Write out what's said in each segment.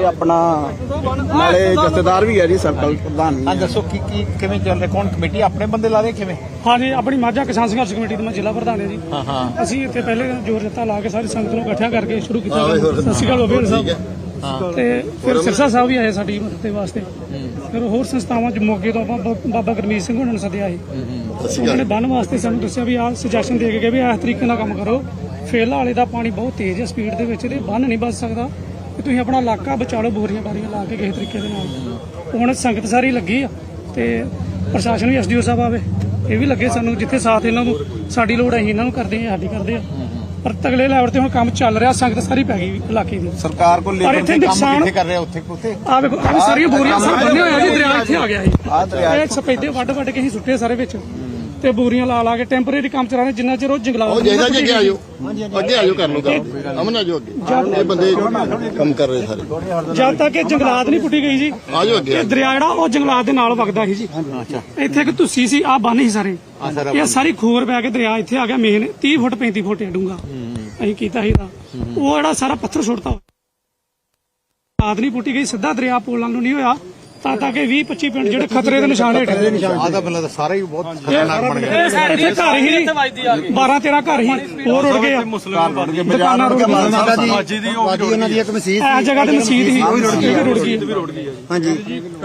ਇਹ ਆਪਣਾ ਨਾਲੇ ਜਥੇਦਾਰ ਵੀ ਹੈ ਜੀ ਸਰਕਲ ਪ੍ਰਧਾਨ ਆ ਵੀ ਹੈ। ਦੱਸੋ ਕੀ ਕੀ ਕਿਵੇਂ ਚੱਲ ਰਿਹਾ? ਕੌਣ ਕਮੇਟੀ? ਆਪਣੇ ਬੰਦੇ ਲਾ ਰਹੇ ਕਿਵੇਂ? ਹਾਂਜੀ ਆਪਣੀ ਮਾਝਾ ਕਿਸਾਨ ਸੰਘਰਸ਼ ਕਮੇਟੀ ਦਾ ਮੈਂ ਜ਼ਿਲ੍ਹਾ ਪ੍ਰਧਾਨ ਹਾਂ ਜੀ। ਹਾਂ ਹਾਂ। ਅਸੀਂ ਇੱਥੇ ਪਹਿਲੇ ਜੋਰ ਜੱਤਾ ਲਾ ਕੇ ਸਾਰੀ ਸੰਗਤ ਨੂੰ ਇਕੱਠਿਆ ਕਰਕੇ ਸ਼ੁਰੂ ਕੀਤਾ ਸਤਿ ਸ਼੍ਰੀ ਅਕਾਲ ਬਾਬੇ ਸਾਹਿਬ। ਤੇ ਫਿਰ ਸਿਰਸਾ ਸਾਹਿਬ ਵੀ ਆਏ ਸਾਡੀ ਮਦਦ ਦੇ ਵਾਸਤੇ। ਫਿਰ ਹੋਰ ਸੰਸਥਾਵਾਂ ਚ ਮੋਗੇ ਤੋਂ ਬਾਬਾ ਬਾਬਾ ਗਰਮੀਤ ਸਿੰਘ ਉਹਨਾਂ ਨੂੰ ਸੱਦਿਆ ਸੀ। ਉਹਨਾਂ ਨੇ ਬੰਨ ਵਾਸਤੇ ਸਾਨੂੰ ਦੱਸਿਆ ਵੀ ਆਹ ਸੁਜੈਸ਼ਨ ਦੇ ਕੇ ਗਏ ਵੀ ਇਸ ਤਰੀਕੇ ਨਾਲ ਕੰਮ ਕਰੋ। ਫੇਲਾ ਵਾਲੇ ਦਾ ਪਾਣੀ ਬਹੁਤ ਤੇਜ਼ ਹੈ ਸਪੀਡ ਦੇ ਵਿੱਚ ਤੇ ਬੰਨ ਨਹੀਂ ਬਚ ਸਕਦਾ। ਤੇ ਤੁਸੀਂ ਆਪਣਾ ਇਲਾਕਾ ਬਚਾ ਲਓ ਬੋਰੀਆਂ ਬਾਰੀਆਂ ਲਾ ਕੇ ਕਿਸੇ ਤਰੀਕੇ ਦੇ ਨਾਲ। ਹੁਣ ਸੰਗਤ ਸਾਰੀ ਲੱਗੀ ਆ ਤੇ ਪ੍ਰਸ਼ਾਸਨ ਵੀ ਐਸਡੀਓ ਸਾਹਿਬ ਆਵੇ ਇਹ ਵੀ ਲੱਗੇ ਸਾਨੂੰ ਜਿੱਥੇ ਸਾਥ ਇਹਨਾਂ ਨੂੰ ਸਾਡੀ ਲੋੜ ਹੈ ਅਸੀਂ ਇਹਨਾਂ ਨੂੰ ਕਰਦੇ ਆ ਸਾਡੀ ਕਰਦੇ ਆ। ਪਰ ਤਗਲੇ ਲੈਵਲ ਤੇ ਹੁਣ ਕੰਮ ਚੱਲ ਰਿਹਾ ਸੰਗਤ ਸਾਰੀ ਪੈ ਗਈ ਇਲਾਕੇ ਦੀ। ਸਰਕਾਰ ਕੋਲ ਲੇਬਰ ਦੇ ਕੰਮ ਕਿੱਥੇ ਕਰ ਰਿਹਾ ਉੱਥੇ ਉੱਥੇ ਆ ਵੇਖੋ ਆ ਸਾਰੀਆਂ ਬੋਰੀਆਂ ਸਭ ਬੰਨੇ ਹੋਇਆ ਜੀ ਦਰਿਆ ਇੱਥੇ ਆ ਗਿਆ ਜੀ ਇਹ ਸਪੈਦੇ ਵੱਡ ਵੱਡ ਕੇ ਅਸੀਂ ਸੁੱਟੇ ਸਾਰੇ ਵਿੱਚ। ਤੇ ਬੋਰੀਆਂ ਲਾ ਲਾ ਕੇ ਟੈਂਪਰੇਰੀ ਕੰਮ ਚਲਾ ਰਹੇ ਜਿੰਨਾ ਚਿਰ ਉਹ ਜੰਗਲਾਤ ਉਹ ਜਿਹਦਾ ਜੀ ਅੱਗੇ ਆਜੋ ਅੱਗੇ ਆਜੋ ਕਰ ਲਓ ਕੰਮ ਅਮਨ ਆਜੋ ਅੱਗੇ। ਇਹ ਬੰਦੇ ਕੰਮ ਕਰ ਰਹੇ ਸਾਰੇ। ਜਦ ਤੱਕ ਇਹ ਜੰਗਲਾਤ ਨਹੀਂ ਪੁੱਟੀ ਗਈ ਜੀ ਆਜੋ ਅੱਗੇ। ਇਹ ਦਰਿਆ ਜਿਹੜਾ ਉਹ ਜੰਗਲਾਤ ਦੇ ਨਾਲ ਵਗਦਾ ਸੀ ਜੀ। ਇੱਥੇ ਇੱਕ ਤੁਸੀਂ ਸੀ ਆ ਬੰਨ ਸੀ ਸਾਰੇ। ਇਹ ਸਾਰੀ ਖੋਰ ਪੈ ਕੇ ਦਰਿਆ ਇੱਥੇ ਆ ਗਿਆ ਮੇਨ। 30 ਫੁੱਟ 35 ਫੁੱਟ ਡੂੰਗਾ ਅਸੀਂ ਕੀਤਾ ਸੀ ਦਾ ਉਹ ਜਿਹੜਾ ਸਾਰਾ ਪੱਥਰ ਸੁੱਟਤਾ। ਆਦ ਨਹੀਂ ਪੁੱਟੀ ਗਈ ਸਿੱਧਾ ਦਰਿਆ ਪੋਲਾਂ ਨੂੰ ਨਹੀਂ ਹੋਇਆ। ਤਾਂ ਤਾਂ ਕਿ 20 25 ਪਿੰਡ ਜਿਹੜੇ ਖਤਰੇ ਦੇ ਨਿਸ਼ਾਨ ਹੇਠ ਨੇ। ਆਦਾ ਬੰਦਾ ਸਾਰਾ ਹੀ ਬਹੁਤ ਖਤਰਨਾਕ ਬਣ ਗਿਆ। ਇੱਥੇ ਘਰ ਹੀ 12 13 ਘਰ ਹੀ ਹੋਰ ਉੜ ਗਏ ਆ। ਦੁਕਾਨਾਂ ਰੁੜ ਗਈਆਂ। ਬਾਜੀ ਉਹਨਾਂ ਦੀ ਇੱਕ ਮਸੀਤ ਇਹ ਜਗ੍ਹਾ ਤੇ ਮਸਜਿਦ ਸੀ ਉਹ ਵੀ ਰੁੜ ਗਈ ਹਾਂਜੀ।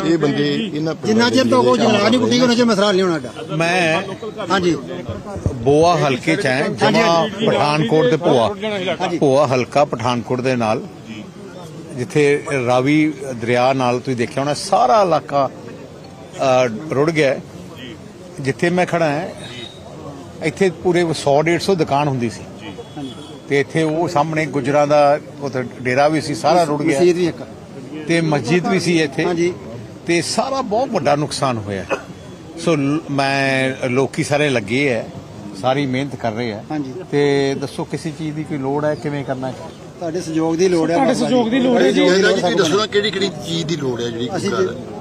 ਇਹ ਬੰਦੇ ਇਹਨਾਂ ਜਿੰਨਾ ਚਿਰ ਤੋਂ ਕੋਈ ਜੰਗਲਾਤ ਨਹੀਂ ਪੁੱਟੀ ਉਹਨਾਂ ਚਿਰ ਮਸਲਾ ਨਹੀਂ ਹੋਣਾ ਸਾਡਾ। ਮੈਂ ਹਾਂਜੀ। ਬੋਆ ਹਲਕੇ ਚ ਹੈ ਜਮਾ ਪਠਾਨਕੋਟ ਦੇ ਭੋਆ। ਭੋਆ ਹਲਕਾ ਪਠਾਨਕੋਟ ਦੇ ਨਾਲ। ਜਿੱਥੇ ਰਾਵੀ ਦਰਿਆ ਨਾਲ ਤੁਸੀਂ ਦੇਖਿਆ ਹੋਣਾ ਸਾਰਾ ਇਲਾਕਾ ਰੁੜ ਗਿਆ। ਜਿੱਥੇ ਮੈਂ ਖੜਾ ਹਾਂ ਇੱਥੇ ਪੂਰੇ 100 150 ਦੁਕਾਨ ਹੁੰਦੀ ਸੀ। ਤੇ ਇੱਥੇ ਉਹ ਸਾਹਮਣੇ ਗੁਜਰਾਂ ਦਾ ਉੱਥੇ ਡੇਰਾ ਵੀ ਸੀ ਸਾਰਾ ਰੁੜ ਗਿਆ। ਵੀ ਇੱਕ। ਤੇ ਮਸਜਿਦ ਵੀ ਸੀ ਇੱਥੇ। ਹਾਂਜੀ। ਤੇ ਸਾਰਾ ਬਹੁਤ ਵੱਡਾ ਨੁਕਸਾਨ ਹੋਇਆ। ਸੋ ਮੈਂ ਲੋਕੀ ਸਾਰੇ ਲੱਗੇ ਐ ਸਾਰੀ ਮਿਹਨਤ ਕਰ ਰਹੇ ਐ ਹਾਂਜੀ। ਤੇ ਦੱਸੋ ਕਿਸੇ ਚੀਜ਼ ਦੀ ਕੋਈ ਲੋੜ ਹੈ? ਕਿਵੇਂ ਕਰਨਾ ਹੈ? ਤੁਹਾਡੇ ਸਹਿਯੋਗ ਦੀ ਲੋੜ ਹੈ ਤੁਹਾਡੇ ਸਹਿਯੋਗ ਦੀ ਲੋੜ ਹੈ ਜੀ। ਤੁਸੀਂ ਦੱਸੋ ਨਾ ਕਿਹੜੀ ਕਿਹੜੀ ਚੀਜ਼ ਦੀ ਲੋੜ ਹੈ ਜਿਹੜੀ ਅਸੀਂ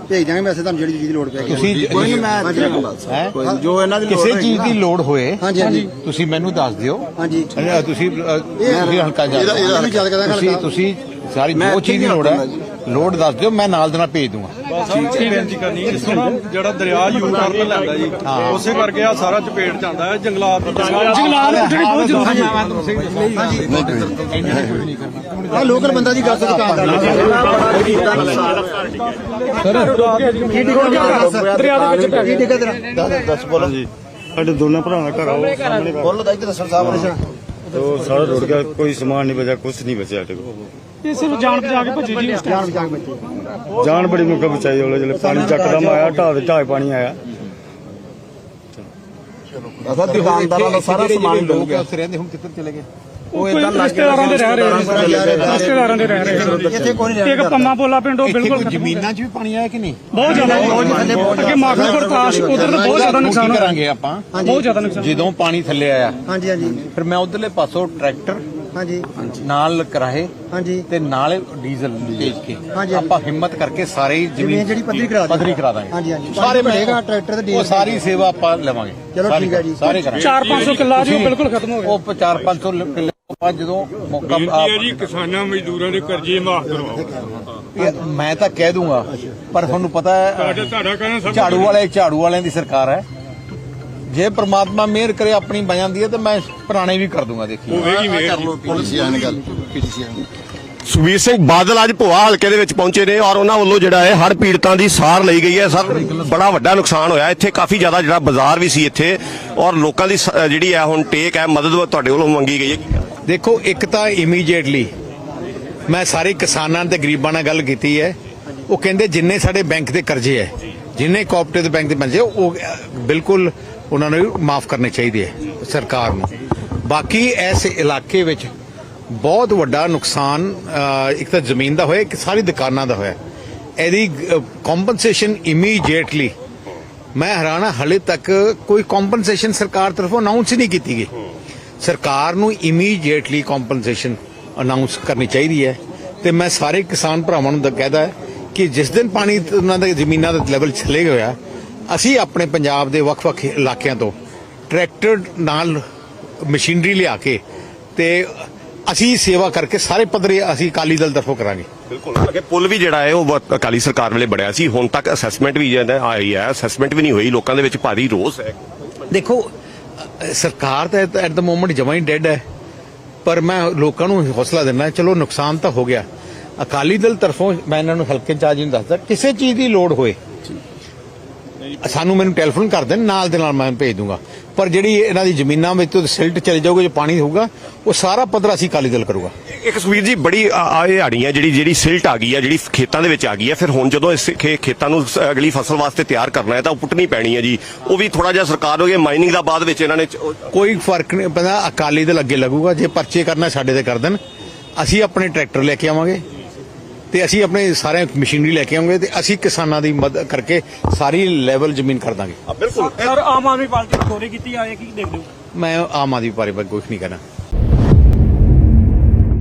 ਭੇਜ ਦਾਂਗੇ ਮੈਸੇਜ ਤੁਹਾਨੂੰ ਜਿਹੜੀ ਚੀਜ਼ ਦੀ ਲੋੜ ਪੈਗੀ ਤੁਸੀਂ ਕੋਈ ਨਹੀਂ ਮੈਂ ਜੋ ਇਹਨਾਂ ਦੀ ਲੋੜ ਕਿਸੇ ਚੀਜ਼। ਦੀ ਲੋੜ ਹੋਏ ਹਾਂਜੀ ਹਾਂਜੀ। ਤੁਸੀਂ ਮੈਨੂੰ ਦੱਸ ਦਿਓ। ਹਾਂਜੀ। ਤੁਸੀਂ ਤੁਸੀਂ ਹਲਕਾ ਜਾ ਤੁਸੀਂ। ਤੁਸੀਂ ਸਾਰੀ ਜੋ ਚੀਜ਼ ਦੀ ਲੋੜ ਹੈ ਲੋੜ ਦੱਸ ਦਿਓ ਮੈਂ ਨਾਲ ਦੇ ਨਾਲ ਭੇਜ ਦੂੰਗਾ। ਬੇਨਤੀ ਕਰਨੀ ਜਿਸ ਨਾ ਜਿਹੜਾ ਦਰਿਆ ਯੂ ਟਰਨ ਲੈਂਦਾ ਜੀ। ਉਸੇ ਕਰਕੇ ਆ ਸਾਰਾ ਚਪੇਟ ਜਾਂਦਾ ਹੈ ਜੰਗਲਾਤ ਦੀ ਜੰਗਲਾਤ ਪੁੱਟਣੀ ਬਹੁਤ ਜ਼ਰੂਰੀ ਹੈ ਆ ਲੋਕਲ ਬੰਦਾ ਦੀ ਗੱਲ ਦੁਕਾਨਦਾਰ ਦਰਿਆ ਦੇ ਵਿੱਚ ਪੈ ਕੀ ਟਿਕਟ ਤੇਰਾ ਦੱਸ ਬੋਲੋ। ਜੀ ਸਾਡੇ ਦੋਨਾਂ ਭਰਾਵਾਂ ਦਾ ਘਰ ਆਓ ਸਾਹਮਣੇ ਬੋਲੋ ਤਾਂ ਇੱਧਰ ਦੱਸੋ ਸਾਹਿਬ ਤੋ ਸਾਰਾ ਰੁੜ ਗਿਆ ਕੋਈ ਸਮਾਨ ਨਹੀਂ ਬਚਿਆ ਕੁਝ ਨਹੀਂ ਬਚਿਆ ਸਾਡੇ ਕੋਲ। ਇਹ ਸਿਰਫ ਜਾਨ ਬਚਾ ਕੇ ਭੱਜੇ ਜੀ। ਉਸ ਟਾਈਮ ਜਾਨ ਬੜੀ ਮੁੱਕਾ ਬਚਾਈ ਉਹਲੇ ਜਦੋਂ ਪਾਣੀ ਚੱਕਦਮ ਆਇਆ ਢਾਹ ਦੇ ਢਾਹ ਪਾਣੀ ਆਇਆ। ਅਸਾਂ ਦੁਕਾਨਦਾਰਾਂ ਦਾ ਸਾਰਾ ਸਮਾਨ ਡੁੱਬ ਗਿਆ। ਉੱਥੇ ਰਹਿੰਦੇ ਹੁਣ ਕਿੱਧਰ ਚਲੇ ਗਏ? ਉਹ ਇਦਾਂ ਰਿਸ਼ਤੇਦਾਰਾਂ ਦੇ ਰਹਿ ਰਹੇ ਨੇ ਰਿਸ਼ਤੇਦਾਰਾਂ ਦੇ ਰਹਿ ਰਹੇ ਨੇ ਇੱਥੇ ਕੋਈ ਨਹੀਂ ਇੱਕ ਪੰਮਾ ਪੋਲਾ ਪਿੰਡ ਬਿਲਕੁਲ। ਜ਼ਮੀਨਾਂ 'ਚ ਵੀ ਪਾਣੀ ਆਇਆ ਕਿ ਨਹੀਂ? ਬਹੁਤ ਜ਼ਿਆਦਾ ਅੱਗੇ ਮਾਖਲ ਗੁਰਤਾਸ਼ ਉਧਰ ਬਹੁਤ ਜ਼ਿਆਦਾ ਨੁਕਸਾਨ ਕਰਾਂਗੇ ਆਪਾਂ? ਬਹੁਤ ਜ਼ਿਆਦਾ ਨੁਕਸਾਨ। ਜਦੋਂ ਪਾਣੀ ਥੱਲੇ ਆਇਆ ਹਾਂਜੀ ਹਾਂਜੀ। ਫਿਰ ਮੈਂ ਉਧਰਲੇ ਪਾਸੋਂ ਟਰੈਕਟਰ ਹਾਂਜੀ। ਨਾਲ ਕਰਾਏ ਹਾਂਜੀ। ਤੇ ਨਾਲ ਡੀਜ਼ਲ ਭੇਜ ਕੇ। ਆਪਾਂ ਹਿੰਮਤ ਕਰਕੇ ਸਾਰੇ ਜ਼ਮੀਨ ਜਿਹੜੀ ਪੱਧਰੀ ਕਰਾ ਦਾਂਗੇ। ਪੱਧਰੀ ਕਰਾ ਦਾਂਗੇ। ਹਾਂਜੀ, ਹਾਂਜੀ। ਸਾਰੇ ਭਰੇਗਾ, ਟਰੈਕਟਰ ਤੇ ਡੀਜ਼ਲ ਉਹ ਸਾਰੀ ਸੇਵਾ ਆਪਾਂ ਲਵਾਂਗੇ। ਚਲੋ ਠੀਕ ਹੈ ਜੀ। ਸਾਰੇ ਕਰਾਂਗੇ। 4-500 ਕਿੱਲਾ ਜੀ ਬਿਲਕੁਲ ਖਤਮ ਹੋ ਗਿਆ। ਉਹ 4-500 ਕਿੱਲੇ ਜਦੋਂ ਮੌਕਾ ਇਹ ਜੀ ਕਿਸਾਨਾਂ ਮਜ਼ਦੂਰਾਂ ਦੇ ਕਰਜ਼ੇ ਮਾਫ ਕਰਵਾਓ। ਇਹ ਮੈਂ ਤਾਂ ਕਹਿ ਦੂੰਗਾ ਪਰ ਤੁਹਾਨੂੰ ਪਤਾ ਹੈ ਤੁਹਾਡਾ ਤੁਹਾਡਾ ਕਹਿਣਾ ਸਭ ਝਾੜੂ ਵਾਲੇ ਝਾੜੂ ਵਾਲਿਆਂ ਦੀ ਸਰਕਾਰ ਹੈ। ਜੇ ਪ੍ਰਮਾਤਮਾ ਮਿਹਰ ਕਰੇ ਆਪਣੀ ਬਣ ਜਾਂਦੀ ਹੈ ਤੇ ਮੈਂ ਪੁਰਾਣੇ ਵੀ ਕਰ ਦੂੰਗਾ ਦੇਖੀ। ਹੋਵੇਗੀ ਮੇਰ ਗੱਲ ਸੁਖਬੀਰ ਸਿੰਘ ਬਾਦਲ ਅੱਜ ਭੋਆ ਹਲਕੇ ਦੇ ਵਿੱਚ ਪਹੁੰਚੇ ਨੇ ਔਰ ਉਹਨਾਂ ਵੱਲੋਂ ਜਿਹੜਾ ਹੈ ਹੜ ਪੀੜਤਾਂ ਦੀ ਸਾਰ ਲਈ ਗਈ ਹੈ। ਸਰ ਬੜਾ ਵੱਡਾ ਨੁਕਸਾਨ ਹੋਇਆ। ਇੱਥੇ ਕਾਫੀ ਜ਼ਿਆਦਾ ਜਿਹੜਾ ਬਾਜ਼ਾਰ ਵੀ ਸੀ ਇੱਥੇ ਔਰ ਲੋਕਾਂ ਦੀ ਸ- ਜਿਹੜੀ ਹੈ ਹੁਣ ਟੇਕ ਹੈ ਮਦਦ ਤੁਹਾਡੇ ਵੱਲੋਂ ਮੰਗੀ ਗਈ ਹੈ। ਦੇਖੋ, ਇੱਕ ਤਾਂ ਇਮੀਡੀਏਟਲੀ ਮੈਂ ਸਾਰੇ ਕਿਸਾਨਾਂ ਤੇ ਗਰੀਬਾਂ ਨਾਲ ਗੱਲ ਕੀਤੀ ਹੈ। ਉਹ ਕਹਿੰਦੇ ਜਿੰਨੇ ਸਾਡੇ ਬੈਂਕ ਦੇ ਕਰਜ਼ੇ ਹੈ, ਜਿੰਨੇ ਕੋਆਪਰੇਟਿਵ ਬੈਂਕ ਦੇ ਕਰਜ਼ੇ ਉਹ, ਬਿਲਕੁਲ ਉਹਨਾਂ ਨੂੰ ਮਾਫ ਕਰਨੇ ਚਾਹੀਦੇ ਹੈ ਸਰਕਾਰ ਨੂੰ। ਬਾਕੀ ਇਸ ਇਲਾਕੇ ਵਿੱਚ ਬਹੁਤ ਵੱਡਾ ਨੁਕਸਾਨ ਇੱਕ ਤਾਂ ਜ਼ਮੀਨ ਦਾ ਹੋਇਆ, ਇੱਕ ਸਾਰੀ ਦੁਕਾਨਾਂ ਦਾ ਹੋਇਆ। ਇਹਦੀ ਕੰਪਨਸੇਸ਼ਨ ਇਮੀਡੀਏਟਲੀ ਮੈਂ ਹੈਰਾਨ ਹਾਂ, ਹਲੇ ਤੱਕ ਕੋਈ ਕੰਪਨਸੇਸ਼ਨ ਸਰਕਾਰ ਤਰਫੋਂ ਅਨਾਉਂਸ ਹੀ ਨਹੀਂ ਕੀਤੀ ਗਈ। ਸਰਕਾਰ ਨੂੰ ਇਮੀਡੀਏਟਲੀ ਕੰਪਨਸੇਸ਼ਨ ਅਨਾਉਂਸ ਕਰਨੀ ਚਾਹੀਦੀ ਹੈ। ਤੇ ਮੈਂ ਸਾਰੇ ਕਿਸਾਨ ਭਰਾਵਾਂ ਨੂੰ ਤਾਂ ਕਹਿਦਾ ਕਿ ਜਿਸ ਦਿਨ ਪਾਣੀ ਉਹਨਾਂ ਦੇ ਜ਼ਮੀਨਾਂ ਦਾ ਲੈਵਲ ਚਲੇ ਗਿਆ ਅਸੀਂ ਆਪਣੇ ਪੰਜਾਬ ਦੇ ਵੱਖ-ਵੱਖ ਇਲਾਕਿਆਂ ਤੋਂ ਟਰੈਕਟਰ ਨਾਲ ਮਸ਼ੀਨਰੀ ਲਿਆ ਕੇ ਤੇ ਅਸੀਂ ਸੇਵਾ ਕਰਕੇ ਸਾਰੇ ਪੱਧਰੇ ਅਸੀਂ ਅਕਾਲੀ ਦਲ ਤਰਫੋਂ ਕਰਾਂਗੇ। ਬਿਲਕੁਲ। ਅੱਗੇ ਪੁਲ ਵੀ ਜਿਹੜਾ ਹੈ ਉਹ ਬਹੁਤ ਅਕਾਲੀ ਸਰਕਾਰ ਵੇਲੇ ਬਣਿਆ ਸੀ। ਹੁਣ ਤੱਕ ਅਸੈਸਮੈਂਟ ਵੀ ਆਈ ਹੈ। ਅਸੈਸਮੈਂਟ ਵੀ ਨਹੀਂ ਹੋਈ। ਲੋਕਾਂ ਦੇ ਵਿੱਚ ਭਾਰੀ ਰੋਸ ਹੈ। ਦੇਖੋ ਸਰਕਾਰ ਤਾਂ ਐਟ ਦਾ ਮੋਮੈਂਟ ਜਮਾਂ ਹੀ ਡੈਡ ਹੈ। ਪਰ ਮੈਂ ਲੋਕਾਂ ਨੂੰ ਹੌਸਲਾ ਦਿੰਦਾ, ਚਲੋ ਨੁਕਸਾਨ ਤਾਂ ਹੋ ਗਿਆ। ਅਕਾਲੀ ਦਲ ਤਰਫੋਂ ਮੈਂ ਇਹਨਾਂ ਨੂੰ ਹਲਕੇ ਚਾਰਜ ਨਹੀਂ ਦੱਸਦਾ, ਕਿਸੇ ਚੀਜ਼ ਦੀ ਲੋੜ ਹੋਏ। ਸਾਨੂੰ ਮੈਨੂੰ ਟੈਲੀਫੋਨ ਕਰ ਦੇਣ ਨਾਲ ਦੇ ਨਾਲ ਮੈਂ ਭੇਜ ਦੂੰਗਾ। ਪਰ ਜਿਹੜੀ ਇਹਨਾਂ ਦੀ ਜ਼ਮੀਨਾਂ ਵਿੱਚ ਤੋਂ ਸਿਲਟ ਚਲੇ ਜਾਊਗਾ ਜੋ ਪਾਣੀ ਹੋਊਗਾ ਉਹ ਸਾਰਾ ਪੱਧਰ ਅਸੀਂ ਅਕਾਲੀ ਦਲ ਕਰੂਗਾ। ਇੱਕ ਸੁਖਬੀਰ ਜੀ ਬੜੀ ਆ- ਆ ਇਹ ਹਾੜੀ ਹੈ ਜਿਹੜੀ ਜਿਹੜੀ ਸਿਲਟ ਆ ਗਈ ਹੈ ਜਿਹੜੀ ਖੇਤਾਂ ਦੇ ਵਿੱਚ ਆ ਗਈ ਹੈ ਫਿਰ ਹੁਣ ਜਦੋਂ ਇਸ ਖੇਤਾਂ ਨੂੰ ਅਗਲੀ ਫਸਲ ਵਾਸਤੇ ਤਿਆਰ ਕਰਨਾ ਹੈ ਤਾਂ ਉਹ ਪੁੱਟਣੀ ਪੈਣੀ ਹੈ ਜੀ। ਉਹ ਵੀ ਥੋੜਾ ਜਿਹਾ ਸਰਕਾਰ ਹੋ ਗਈ ਮਾਈਨਿੰਗ ਦਾ ਬਾਅਦ ਵਿੱਚ ਇਹਨਾਂ ਨੇ ਕੋਈ ਫ਼ਰਕ ਨਹੀਂ ਪੈਂਦਾ ਅਕਾਲੀ ਦਲ ਅੱਗੇ ਲੱਗੂਗਾ ਜੇ ਪਰਚੇ ਕਰਨਾ ਸਾਡੇ ਤੇ ਕਰ ਦੇਣ ਅਸੀਂ ਆਪਣੇ ਟਰੈਕਟਰ ਲੈ ਕੇ ਆਵਾਂਗੇ। ਤੇ ਅਸੀਂ ਆਪਣੇ ਸਾਰੇ ਮਸ਼ੀਨਰੀ ਲੈ ਕੇ ਆਵਾਂਗੇ ਤੇ ਅਸੀਂ ਕਿਸਾਨਾਂ ਦੀ ਮਦਦ ਕਰਕੇ ਸਾਰੀ ਲੈਵਲ ਜ਼ਮੀਨ ਕਰ ਦਾਂਗੇ। ਬਿਲਕੁਲ। ਸਰ ਆਮ ਆਦਮੀ ਪਾਰਟੀ ਨੇ ਚੋਰੀ ਕੀਤੀ ਆ ਇਹ ਕੀ ਦੇਖਦੇ ਹੋ? ਮੈਂ ਆਮ ਆਦਮੀ ਪਾਰਟੀ ਬਾਰੇ ਕੁਝ ਨਹੀਂ ਕਹਿਣਾ।